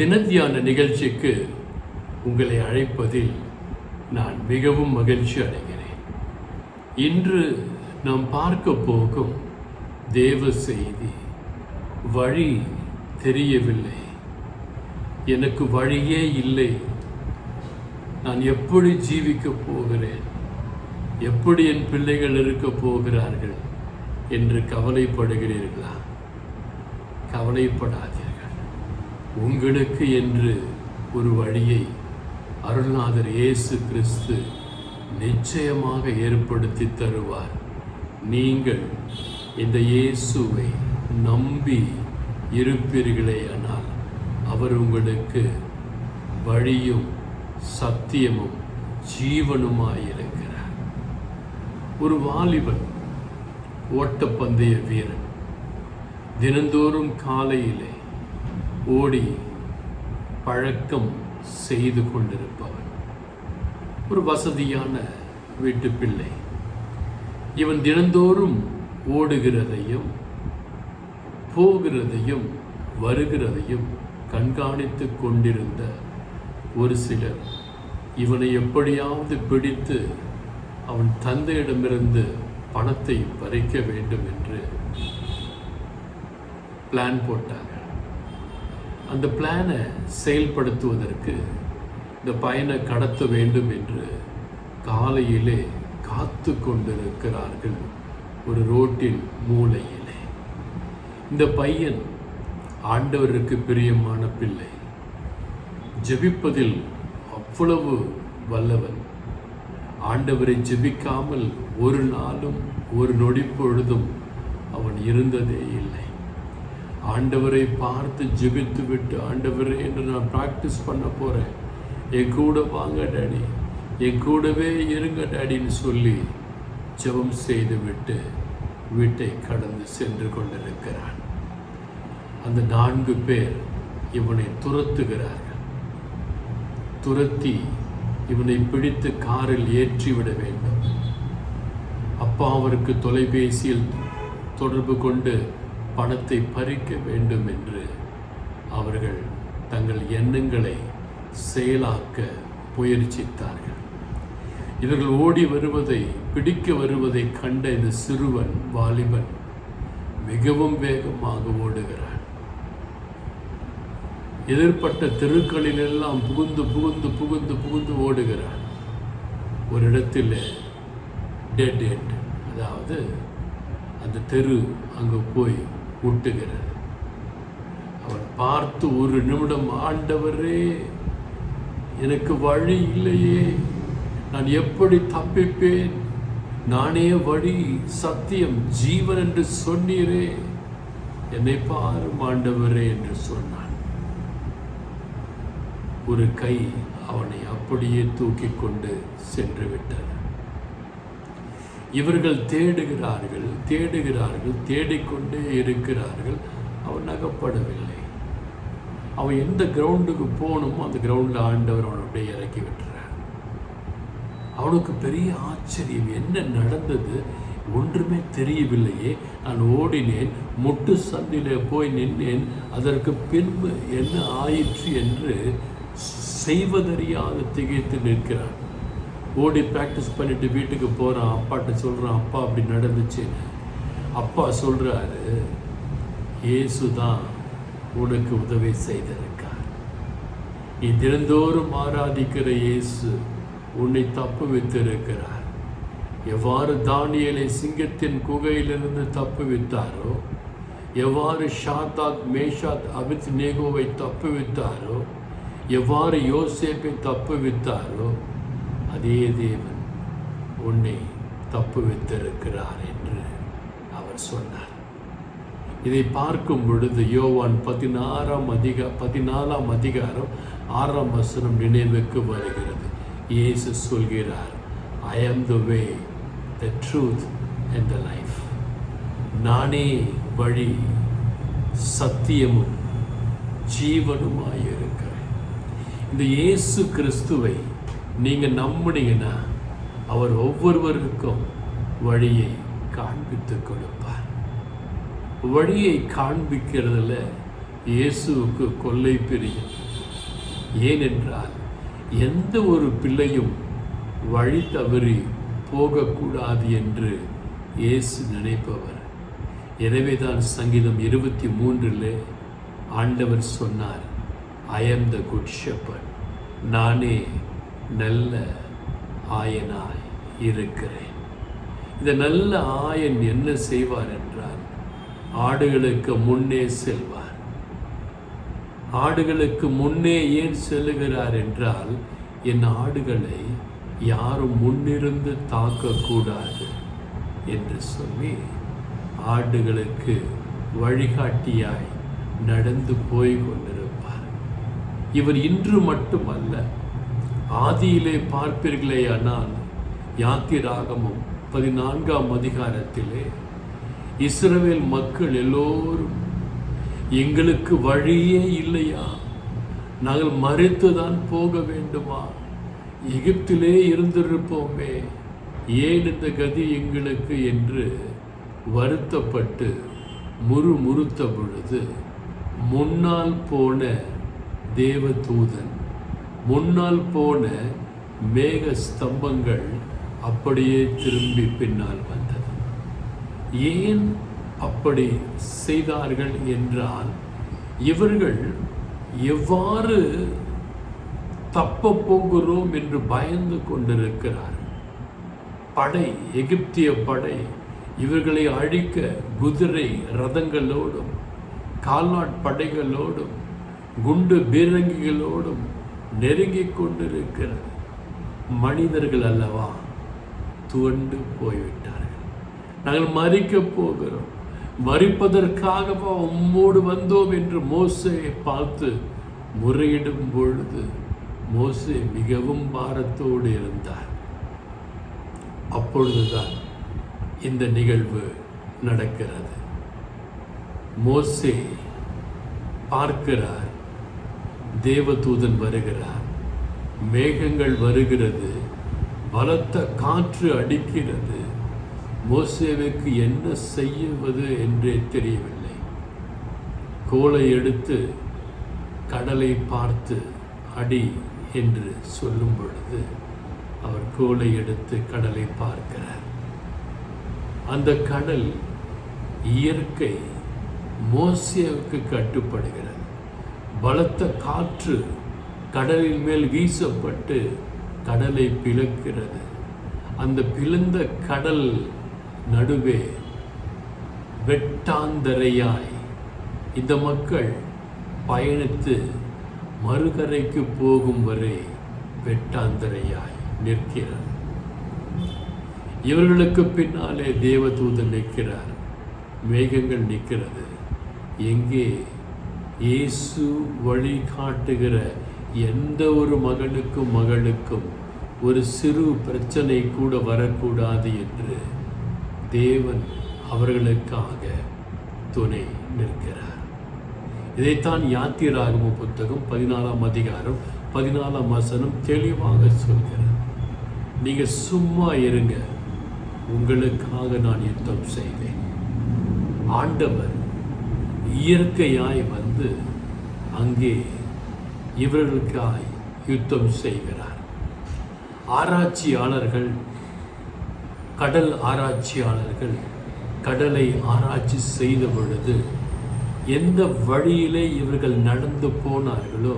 தினத்தியான நிகழ்ச்சிக்கு உங்களை அழைப்பதில் நான் மிகவும் மகிழ்ச்சி அடைகிறேன். இன்று நாம் பார்க்க போகும் தேவ செய்தி வழி தெரியவில்லை. எனக்கு வழியே இல்லை. நான் எப்படி ஜீவிக்கப் போகிறேன்? எப்படி என் பிள்ளைகள் இருக்க போகிறார்கள்? என்று கவலைப்படுகிறீர்களா? கவலைப்படாது உங்களுக்கு என்று ஒரு வழியை அருள்நாதர் இயேசு கிறிஸ்து நிச்சயமாக ஏற்படுத்தி தருவார். நீங்கள் இந்த இயேசுவை நம்பி இருப்பீர்களேயானால் அவர் உங்களுக்கு வழியும் சத்தியமும் ஜீவனுமாயிருக்கிறார். ஒரு வாலிபன் ஓட்டப்பந்தய வீரன் தினந்தோறும் காலையிலே ஓடி பழக்கம் செய்து கொண்டிருப்பவன். ஒரு வசதியான வீட்டு பிள்ளை இவன் தினந்தோறும் ஓடுகிறதையும் போகிறதையும் வருகிறதையும் கண்காணித்து கொண்டிருந்த ஒரு சிலர் இவனை எப்படியாவது பிடித்து அவன் தந்தையிடமிருந்து பணத்தை பறிக்க வேண்டும் என்று பிளான் போட்டார். அந்த பிளானை செயல்படுத்துவதற்கு இந்த பையனை கடத்த வேண்டும் என்று காலையிலே காத்து கொண்டிருக்கிறார்கள் ஒரு ரோட்டின் மூலையிலே. இந்த பையன் ஆண்டவருக்கு பிரியமான பிள்ளை. ஜெபிப்பதில் அவ்வளவு வல்லவன். ஆண்டவரை ஜெபிக்காமல் ஒரு நாளும் ஒரு நொடி பொழுதும் அவன் இருந்ததே இல்லை. ஆண்டவரை பார்த்து ஜெபித்து விட்டு ஆண்டவரே என்று நான் ப்ராக்டிஸ் பண்ண போகிறேன் என் கூட வாங்க டேடி. என் கூடவே இருங்க டேடின்னு சொல்லி ஜெபம் செய்து விட்டு வீட்டை கடந்து சென்று கொண்டிருக்கிறான் அந்த நான்கு பேர் இவனை துரத்துகிறார்கள். துரத்தி இவனை பிடித்து காரில் ஏற்றிவிட வேண்டும். அப்பா அவருக்கு தொலைபேசியில் தொடர்பு கொண்டு பணத்தை பறிக்க வேண்டும் என்று அவர்கள் தங்கள் எண்ணங்களை செயலாக்க முயற்சித்தார்கள். இவர்கள் ஓடி வருவதை பிடிக்க வருவதை கண்ட இந்த சிறுவன் வாலிபன் மிகவும் வேகமாக ஓடுகிறான். எதிர்ப்பட்ட தெருக்களிலெல்லாம் புகுந்து புகுந்து புகுந்து புகுந்து ஓடுகிறான். ஒரு இடத்தில் டெட் எண்ட் அதாவது அந்த தெரு அங்கே போய் முட்டுகிறது அவன் பார்த்து ஒரு நிமிடம் ஆண்டவரே எனக்கு வழி இல்லையே. நான் எப்படி தப்பிப்பேன்? நானே வழி சத்தியம் ஜீவன் என்று சொன்னீரே. என்னை பாரும் ஆண்டவரே என்று சொன்னான். ஒரு கை அவனை அப்படியே தூக்கி கொண்டு சென்று விட்டது. இவர்கள் தேடுகிறார்கள் தேடுகிறார்கள் தேடிக்கொண்டே இருக்கிறார்கள். அவன் நகப்படவில்லை. அவன் எந்த கிரவுண்டுக்கு போகணுமோ அந்த கிரவுண்டில் ஆண்டவர் அவனை அப்படியே இறக்கி விட்டுறார். அவனுக்கு பெரிய ஆச்சரியம் என்ன நடந்தது? ஒன்றுமே தெரியவில்லையே. நான் ஓடினேன் முட்டு சந்திலே போய் நின்றேன் அதற்கு பின்பு என்ன ஆயிற்று என்று செய்வதறியாது திகைத்து நிற்கிறான். ஓடி ப்ராக்டிஸ் பண்ணிட்டு வீட்டுக்கு போகிறான் அப்பாட்ட சொல்கிறான் அப்பா அப்படி நடந்துச்சு. அப்பா சொல்கிறாரு இயேசு தான் உனக்கு உதவி செய்திருக்கார். நீ தினந்தோறும் ஆராதிக்கிற இயேசு உன்னை தப்பு வைத்திருக்கிறார். எவ்வாறு தானியலை சிங்கத்தின் குகையிலிருந்து தப்பு வித்தாரோ எவ்வாறு ஷாத்தாத் மேஷாத் அபித் நேகோவை தப்பு வித்தாரோ எவ்வாறு யோசேப்பை தப்பு வித்தாரோ அதே தேவன் உன்னை தப்பு வைத்திருக்கிறார் என்று அவர் சொன்னார். இதை பார்க்கும் பொழுது யோவான் பதினாறாம் அதிக பதினாலாம் அதிகாரம் ஆறாம் வசனம் நினைவுக்கு வருகிறது. இயேசு சொல்கிறார் I am the way the truth and the life நானே வழி சத்தியமும் ஜீவனுமாயிருக்கிறேன். இந்த இயேசு கிறிஸ்துவை நீங்கள் நம்புனீங்கன்னா அவர் ஒவ்வொருவருக்கும் வழியை காண்பித்து கொடுப்பார். வழியை காண்பிக்கிறதுல இயேசுவுக்கு கொல்லை பிரியம். ஏனென்றால் எந்த ஒரு பிள்ளையும் வழி தவறி போகக்கூடாது என்று இயேசு நினைப்பவர். எனவே தான் சங்கீதம் இருபத்தி மூன்றில் ஆண்டவர் சொன்னார் ஐ ஆம் த குட் shepherd. நானே நல்ல ஆயனாய் இருக்கிறேன். இந்த நல்ல ஆயன் என்ன செய்வார் என்றால் ஆடுகளுக்கு முன்னே செல்வார். ஆடுகளுக்கு முன்னே ஏன் செல்லுகிறார் என்றால் என் ஆடுகளை யாரும் முன்னிருந்து தாக்கக்கூடாது என்று சொல்லி ஆடுகளுக்கு வழிகாட்டியாய் நடந்து போய் கொண்டிருப்பார். இவர் இன்று மட்டுமல்ல ஆதியிலே பார்ப்பீர்களே ஆனால் யாத்திராகமும் பதினான்காம் அதிகாரத்திலே இஸ்ரவேல் மக்கள் எல்லோரும் எங்களுக்கு வழியே இல்லையா? நாங்கள் மறுத்துதான் போக வேண்டுமா? எகிப்திலே இருந்திருப்போமே ஏன் இந்த கதி எங்களுக்கு? என்று வருத்தப்பட்டு முறுமுறுத்த பொழுது முன்னால் போன தேவதூதன் முன்னால் போன மேக ஸ்தம்பங்கள் அப்படியே திரும்பி பின்னால் வந்தது. ஏன் அப்படி செய்தார்கள் என்றால் இவர்கள் எவ்வாறு தப்ப போகிறோம் என்று பயந்து கொண்டிருக்கிறார் படை எகிப்திய படை இவர்களை அழிக்க குதிரை ரதங்களோடும் கால்நாட் படைகளோடும் குண்டு பீரங்கிகளோடும் நெருங்கிக் கொண்டிருக்கிறது. மனிதர்கள் அல்லவா? துவண்டு போய்விட்டார்கள். நாங்கள் மறிக்கப் போகிறோம். மறிப்பதற்காகவா உம்மோடு வந்தோம் என்று மோசையை பார்த்து முறையிடும் பொழுது மோசே மிகவும் பாரத்தோடு இருந்தார். அப்பொழுதுதான் இந்த நிகழ்வு நடக்கிறது. மோசே பார்க்கிறார். தேவதூதன் வருகிறார். மேகங்கள் வருகிறது. பலத்த காற்று அடிக்கிறது. மோசேவுக்கு என்ன செய்வது என்றே தெரியவில்லை. கோலை எடுத்து கடலை பார்த்து அடி என்று சொல்லும் பொழுது அவர் கோலை எடுத்து கடலை பார்க்கிறார். அந்த கடல் இயற்கை மோசேவுக்கு கட்டுப்படுகிறது. பலத்த காற்று கடலின் மேல் வீசப்பட்டு கடலை பிளக்கிறது. அந்த பிளந்த கடல் நடுவே வெட்டாந்தரையாய் இந்த மக்கள் பயணித்து மறுகரைக்கு போகும் வரை வெட்டாந்தரையாய் நிற்கிறார். இவர்களுக்கு பின்னாலே தேவதூதன் நிற்கிறார். மேகங்கள் நிற்கிறது. எங்கே இயேசு வழி காட்டுகிற எந்த ஒரு மகனுக்கும் மகளுக்கும் ஒரு சிறு பிரச்சனை கூட வரக்கூடாது என்று தேவன் அவர்களுக்காக துணை நிற்கிறார். இதைத்தான் யாத்திராகம புத்தகம் பதினாலாம் அதிகாரம் பதினாலாம் வசனம் தெளிவாக சொல்கிறார் நீங்கள் சும்மா இருங்க. உங்களுக்காக நான் யுத்தம் செய்வேன். ஆண்டவர் இயற்கையாய் வந்து அங்கே இவர்களுக்காய் யுத்தம் செய்கிறார். ஆராய்ச்சியாளர்கள் கடல் ஆராய்ச்சியாளர்கள் கடலை ஆராய்ச்சி செய்த பொழுது எந்த வழியிலே இவர்கள் நடந்து போனார்களோ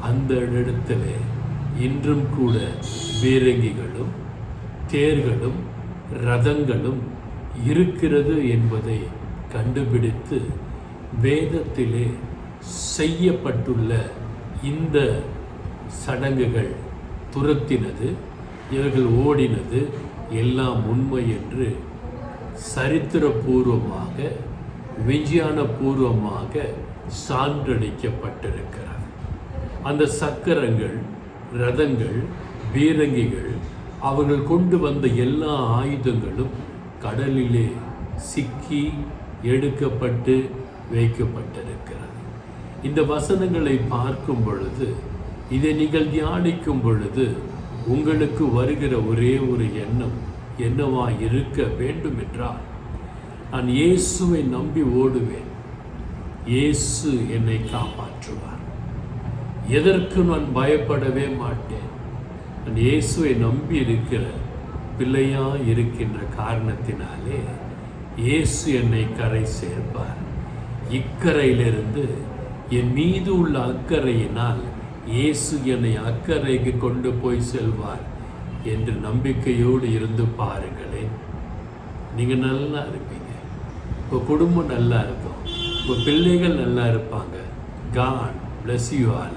அந்த இடத்துல இன்றும் கூட பீரங்கிகளும் தேர்களும் ரதங்களும் இருக்கிறது என்பதை கண்டுபிடித்து வேதத்திலே செய்யப்பட்டுள்ள இந்த சடங்குகள் துரத்தினது இவர்கள் ஓடினது எல்லாம் உண்மை என்று சரித்திரபூர்வமாக விஞ்ஞான பூர்வமாக சான்றளிக்கப்பட்டிருக்கிறது. அந்த சக்கரங்கள் ரதங்கள் பீரங்கிகள் அவர்கள் கொண்டு வந்த எல்லா ஆயுதங்களும் கடலிலே சிக்கி எடுக்கப்பட்டு வைக்கப்பட்டிருக்கிறது. இந்த வசனங்களை பார்க்கும் பொழுது இதை நீங்கள் தியானிக்கும் பொழுது உங்களுக்கு வருகிற ஒரே ஒரு எண்ணம் என்னவா இருக்க வேண்டும் என்றால் நான் இயேசுவை நம்பி ஓடுவேன். இயேசு என்னை காப்பாற்றுவார். எதற்கு நான் பயப்படவே மாட்டேன்? நான் இயேசுவை நம்பி இருக்கிற பிள்ளையாக இருக்கின்ற காரணத்தினாலே இயேசு என்னை கரை சேர்ப்பார். இக்கரையிலிருந்து என் மீது உள்ள அக்கறையினால் இயேசு என்னை அக்கறைக்கு கொண்டு போய் செல்வார் என்று நம்பிக்கையோடு இருந்து பாருங்களேன். நீங்கள் நல்லா இருப்பீங்க. உங்கள் குடும்பம் நல்லா இருக்கும். உங்கள் பிள்ளைகள் நல்லா இருப்பாங்க. God bless you all